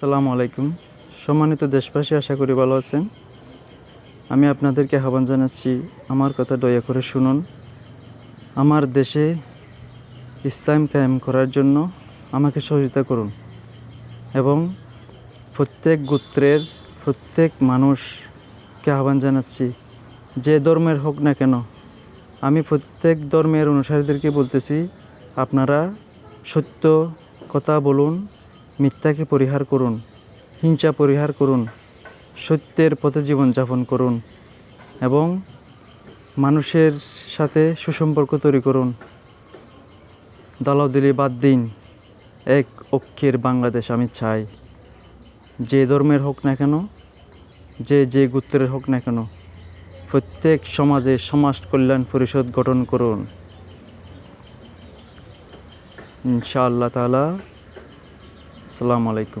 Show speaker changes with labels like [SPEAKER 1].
[SPEAKER 1] সালামু আলাইকুম। সম্মানিত দেশবাসী, আশা করি ভালো আছেন। আমি আপনাদেরকে আহ্বান জানাচ্ছি, আমার কথা দয়া করে শুনুন। আমার দেশে ইসলাম কায়েম করার জন্য আমাকে সহযোগিতা করুন এবং প্রত্যেক গোত্রের প্রত্যেক মানুষকে আহ্বান জানাচ্ছি, যে ধর্মের হোক না কেন, আমি প্রত্যেক ধর্মের অনুসারীদেরকে বলতেছি, আপনারা সত্য কথা বলুন মিথ্যাকে পরিহার করুন, হিংসা পরিহার করুন, সত্যের পথে জীবনযাপন করুন এবং মানুষের সাথে সুসম্পর্ক তৈরি করুন। দালাউদ্দিলি বাদ দিন, এক অক্ষের বাংলাদেশ আমি চাই। যে ধর্মের হোক না কেন, যে যে গোত্রের হোক না কেন, প্রত্যেক সমাজে সমাজ কল্যাণ পরিষদ গঠন করুন। ইনশাআল্লাহ তাআলা আসসালামু আলাইকুম।